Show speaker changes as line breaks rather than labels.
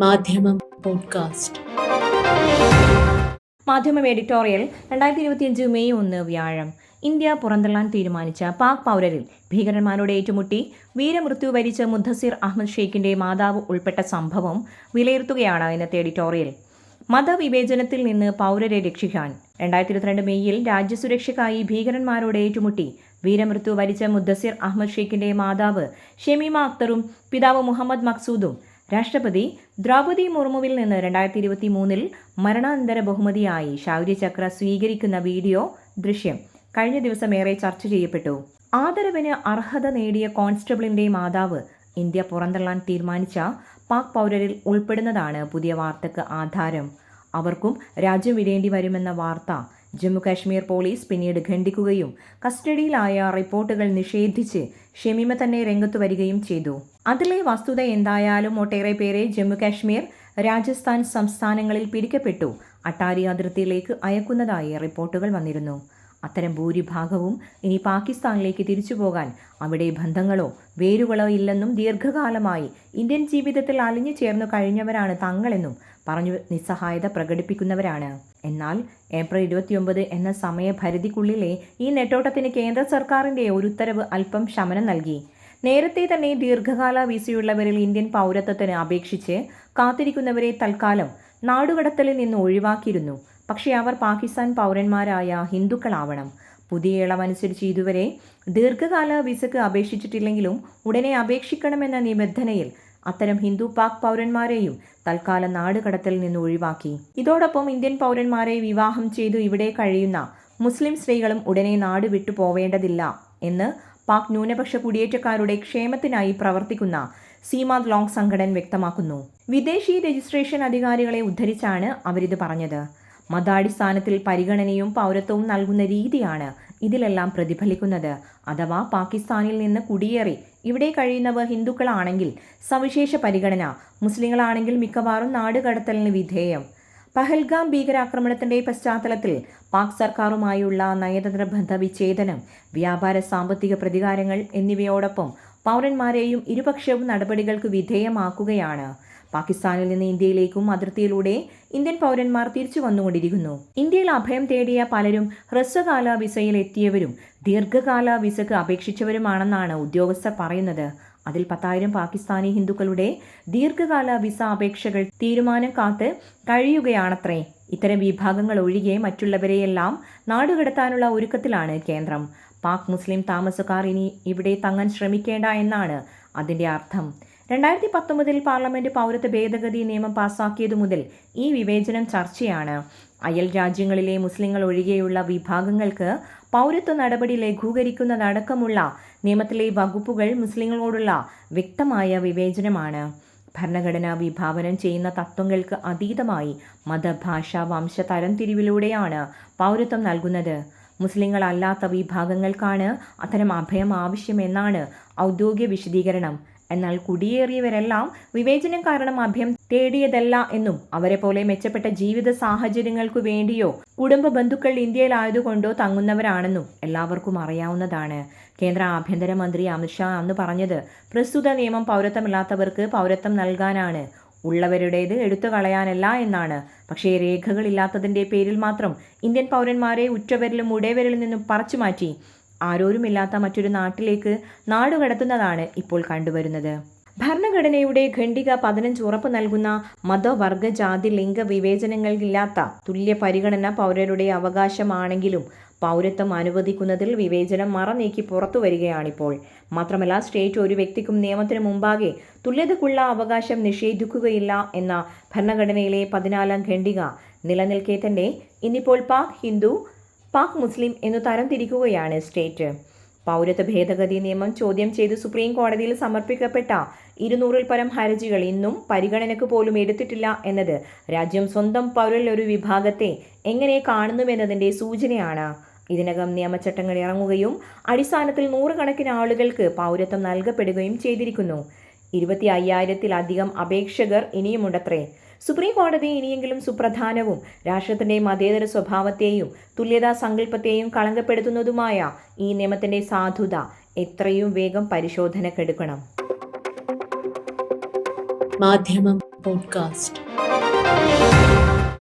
മാധ്യമം പോഡ്കാസ്റ്റ്.
മാധ്യമം എഡിറ്റോറിയൽ രണ്ടായിരത്തി ഇരുപത്തിയഞ്ച് മെയ് ഒന്ന് വ്യാഴം. ഇന്ത്യ പുറന്തള്ളാൻ തീരുമാനിച്ച പാക് പൗരരിൽ ഭീകരന്മാരോട് ഏറ്റുമുട്ടി വീരമൃത്യു വരിച്ച മുദ്ദസിർ അഹമ്മദ് ഷെയ്ഖിന്റെ മാതാവ് ഉൾപ്പെട്ട സംഭവം വിലയിരുത്തുകയാണ് ഇന്നത്തെ എഡിറ്റോറിയൽ. മതവിവേചനത്തിൽ നിന്ന് പൗരരെ രക്ഷിക്കാൻ രണ്ടായിരത്തി ഇരുപത്തിരണ്ട് മെയ്യിൽ രാജ്യസുരക്ഷയ്ക്കായി ഭീകരന്മാരോട് ഏറ്റുമുട്ടി വീരമൃത്യു വരിച്ച മുദ്ദസിർ അഹമ്മദ് ഷെയ്ഖിന്റെ മാതാവ് ഷെമീമ അക്തറും പിതാവ് മുഹമ്മദ് മക്സൂദും രാഷ്ട്രപതി ദ്രൗപദി മുർമുവിൽ നിന്ന് രണ്ടായിരത്തി ഇരുപത്തി മൂന്നിൽ മരണാനന്തര ബഹുമതിയായി ശൗര്യചക്ര സ്വീകരിക്കുന്ന വീഡിയോ ദൃശ്യം കഴിഞ്ഞ ദിവസം ഏറെ ചർച്ച ചെയ്യപ്പെട്ടു. ആദരവിന് അർഹത നേടിയ കോൺസ്റ്റബിളിന്റെ മാതാവ് ഇന്ത്യ പുറന്തള്ളാൻ തീരുമാനിച്ച പാക് പൗരരിൽ ഉൾപ്പെടുന്നതാണ് പുതിയ വാർത്തക്ക് ആധാരം. അവർക്കും രാജ്യം വിടേണ്ടി വരുമെന്ന വാർത്ത ജമ്മുകാശ്മീർ പോലീസ് പിന്നീട് ഖണ്ഡിക്കുകയും കസ്റ്റഡിയിലായ റിപ്പോർട്ടുകൾ നിഷേധിച്ച് ഷെമിമ തന്നെ രംഗത്തു വരികയും ചെയ്തു. അതിലെ വസ്തുത എന്തായാലും ഒട്ടേറെ പേരെ ജമ്മുകാശ്മീർ രാജസ്ഥാൻ സംസ്ഥാനങ്ങളിൽ പിടിക്കപ്പെട്ടു. അട്ടാരി അതിർത്തിയിലേക്ക് അയക്കുന്നതായി റിപ്പോർട്ടുകൾ വന്നിരുന്നു. അത്തരം ഭൂരിഭാഗവും ഇനി പാകിസ്ഥാനിലേക്ക് തിരിച്ചുപോകാൻ അവിടെ ബന്ധങ്ങളോ വേരുകളോ ഇല്ലെന്നും ദീർഘകാലമായി ഇന്ത്യൻ ജീവിതത്തിൽ അലിഞ്ഞു ചേർന്നു കഴിഞ്ഞവരാണ് തങ്ങളെന്നും പറഞ്ഞു നിസ്സഹായത പ്രകടിപ്പിക്കുന്നവരാണ്. എന്നാൽ ഏപ്രിൽ ഇരുപത്തിയൊമ്പത് എന്ന സമയപരിധിക്കുള്ളിലെ ഈ നെട്ടോട്ടത്തിന് കേന്ദ്ര സർക്കാരിന്റെ ഒരു ഉത്തരവ് അല്പം ശമനം നൽകി. നേരത്തെ തന്നെ ദീർഘകാല വിസയുള്ളവരിൽ ഇന്ത്യൻ പൗരത്വത്തിന് അപേക്ഷിച്ച് കാത്തിരിക്കുന്നവരെ തൽക്കാലം നാടുകടത്തലിൽ നിന്ന് ഒഴിവാക്കിയിരുന്നു. പക്ഷേ അവർ പാകിസ്ഥാൻ പൗരന്മാരായ ഹിന്ദുക്കളാവണം. പുതിയ ഇളവനുസരിച്ച് ഇതുവരെ ദീർഘകാല വിസക്ക് അപേക്ഷിച്ചിട്ടില്ലെങ്കിലും ഉടനെ അപേക്ഷിക്കണമെന്ന നിബന്ധനയിൽ അത്തരം ഹിന്ദു പാക് പൗരന്മാരെയും തൽക്കാലം നാടുകടത്തലിൽ നിന്ന് ഒഴിവാക്കി. ഇതോടൊപ്പം ഇന്ത്യൻ പൗരന്മാരെ വിവാഹം ചെയ്തു ഇവിടെ കഴിയുന്ന മുസ്ലിം സ്ത്രീകളും ഉടനെ നാട് വിട്ടു പോവേണ്ടതില്ല എന്ന് പാക് ന്യൂനപക്ഷ കുടിയേറ്റക്കാരുടെ ക്ഷേമത്തിനായി പ്രവർത്തിക്കുന്ന സീമാന്ത് ലോങ് സംഘടന വ്യക്തമാക്കുന്നു. വിദേശി രജിസ്ട്രേഷൻ അധികാരികളെ ഉദ്ധരിച്ചാണ് അവരിത് പറഞ്ഞത്. മതാടിസ്ഥാനത്തിൽ പരിഗണനയും പൗരത്വവും നൽകുന്ന രീതിയാണ് ഇതിലെല്ലാം പ്രതിഫലിക്കുന്നത്. അഥവാ പാകിസ്ഥാനിൽ നിന്ന് കുടിയേറി ഇവിടെ കഴിയുന്നവർ ഹിന്ദുക്കളാണെങ്കിൽ സവിശേഷ പരിഗണന മുസ്ലിങ്ങളാണെങ്കിൽ മിക്കവാറും നാടുകടത്തലിന് വിധേയം. പഹൽഗാം ഭീകരാക്രമണത്തിന്റെ പശ്ചാത്തലത്തിൽ പാക് സർക്കാരുമായുള്ള നയതന്ത്ര ബന്ധ വിച്ഛേദനം വ്യാപാര സാമ്പത്തിക പ്രതികാരങ്ങൾ എന്നിവയോടൊപ്പം പൗരന്മാരെയും ഇരുപക്ഷവും നടപടികൾക്ക് വിധേയമാക്കുകയാണ്. പാകിസ്ഥാനിൽ നിന്ന് ഇന്ത്യയിലേക്കും അതിർത്തിയിലൂടെ ഇന്ത്യൻ പൗരന്മാർ തിരിച്ചു വന്നുകൊണ്ടിരിക്കുന്നു. ഇന്ത്യയിൽ അഭയം തേടിയ പലരും ഹ്രസ്വകാല വിസയിൽ എത്തിയവരും ദീർഘകാല വിസക്ക് അപേക്ഷിച്ചവരുമാണെന്നാണ് ഉദ്യോഗസ്ഥർ പറയുന്നത്. അതിൽ പത്തായിരം പാകിസ്ഥാനി ഹിന്ദുക്കളുടെ ദീർഘകാല വിസ അപേക്ഷകൾ തീരുമാനം കാത്ത് കഴിയുകയാണത്രേ. ഇത്തരം വിഭാഗങ്ങൾ ഒഴികെ മറ്റുള്ളവരെയെല്ലാം നാടുകടത്താനുള്ള ഒരുക്കത്തിലാണ് കേന്ദ്രം. പാക് മുസ്ലിം താമസക്കാർ ഇനി ഇവിടെ തങ്ങാൻ ശ്രമിക്കേണ്ട എന്നാണ് അതിന്റെ അർത്ഥം. രണ്ടായിരത്തി പത്തൊമ്പതിൽ പാർലമെന്റ് പൗരത്വ ഭേദഗതി നിയമം പാസാക്കിയതു മുതൽ ഈ വിവേചനം ചർച്ചയാണ്. അയൽ രാജ്യങ്ങളിലെ മുസ്ലിങ്ങൾ ഒഴികെയുള്ള വിഭാഗങ്ങൾക്ക് പൗരത്വ നടപടി ലഘൂകരിക്കുന്നതടക്കമുള്ള നിയമത്തിലെ വകുപ്പുകൾ മുസ്ലിങ്ങളോടുള്ള വ്യക്തമായ വിവേചനമാണ്. ഭരണഘടന വിഭാവനം ചെയ്യുന്ന തത്വങ്ങൾക്ക് അതീതമായി മതഭാഷ വംശ തരംതിരിവിലൂടെയാണ് പൗരത്വം നൽകുന്നത്. മുസ്ലിങ്ങളല്ലാത്ത വിഭാഗങ്ങൾക്കാണ് അത്തരം അഭയം ആവശ്യമെന്നാണ് ഔദ്യോഗിക വിശദീകരണം. എന്നാൽ കുടിയേറിയവരെല്ലാം വിവേചനം കാരണം അഭയം തേടിയതല്ല എന്നും അവരെ പോലെ മെച്ചപ്പെട്ട ജീവിത സാഹചര്യങ്ങൾക്കു വേണ്ടിയോ കുടുംബ ബന്ധുക്കൾ ഇന്ത്യയിലായതുകൊണ്ടോ തങ്ങുന്നവരാണെന്നും എല്ലാവർക്കും അറിയാവുന്നതാണ്. കേന്ദ്ര ആഭ്യന്തരമന്ത്രി അമിത്ഷാ അന്ന് പറഞ്ഞത് പ്രസ്തുത നിയമം പൗരത്വമില്ലാത്തവർക്ക് പൗരത്വം നൽകാനാണ്. ഉള്ളവരുടേത് എടുത്തു കളയാനല്ല എന്നാണ്. പക്ഷേ രേഖകളില്ലാത്തതിന്റെ പേരിൽ മാത്രം ഇന്ത്യൻ പൗരന്മാരെ ഉറ്റവരിലും ഉടയവരിൽ നിന്നും പറിച്ചുമാറ്റി. ആരോരുമില്ലാത്ത മറ്റൊരു നാട്ടിലേക്ക് നാടുകടത്തുന്നതാണ് ഇപ്പോൾ കണ്ടുവരുന്നത്. ഭരണഘടനയുടെ ഖണ്ഡിക പതിനഞ്ച് ഉറപ്പ് നൽകുന്ന മതവർഗ ജാതി ലിംഗ വിവേചനങ്ങളില്ലാത്ത തുല്യ പരിഗണന പൗരരുടെ അവകാശമാണെങ്കിലും പൗരത്വം അനുവദിക്കുന്നതിൽ വിവേചനം മറനീക്കി പുറത്തു വരികയാണിപ്പോൾ. മാത്രമല്ല സ്റ്റേറ്റ് ഒരു വ്യക്തിക്കും നിയമത്തിന് മുമ്പാകെ തുല്യതക്കുള്ള അവകാശം നിഷേധിക്കുകയില്ല എന്ന ഭരണഘടനയിലെ പതിനാലാം ഖണ്ഡിക നിലനിൽക്കെ തന്നെ ഇന്നിപ്പോൾ പാക് ഹിന്ദു പാക് മുസ്ലിം എന്നു തരംതിരിക്കുകയാണ് സ്റ്റേറ്റ്. പൗരത്വ ഭേദഗതി നിയമം ചോദ്യം ചെയ്ത് സുപ്രീം കോടതിയിൽ സമർപ്പിക്കപ്പെട്ട ഇരുന്നൂറിൽ പരം ഹർജികൾ ഇന്നും പരിഗണനയ്ക്ക് പോലും എടുത്തിട്ടില്ല എന്നത് രാജ്യം സ്വന്തം പൗരൽ ഒരു വിഭാഗത്തെ എങ്ങനെ കാണുന്നുവെന്നതിന്റെ സൂചനയാണ്. ഇതിനകം നിയമചട്ടങ്ങൾ ഇറങ്ങുകയും അടിസ്ഥാനത്തിൽ നൂറുകണക്കിന് ആളുകൾക്ക് പൗരത്വം നൽകപ്പെടുകയും ചെയ്തിരിക്കുന്നു. ഇരുപത്തി അയ്യായിരത്തിലധികം അപേക്ഷകർ ഇനിയുമുണ്ടത്രേ. സുപ്രീം കോടതി ഇനിയെങ്കിലും സുപ്രധാനവും രാഷ്ട്രത്തിന്റെ മതേതര സ്വഭാവത്തെയും തുല്യതാ സങ്കല്പത്തെയും കളങ്കപ്പെടുത്തുന്നതുമായ ഈ നിയമത്തിന്റെ സാധുത എത്രയും വേഗം പരിശോധനക്കെടുക്കണം
മാധ്യമം Podcast.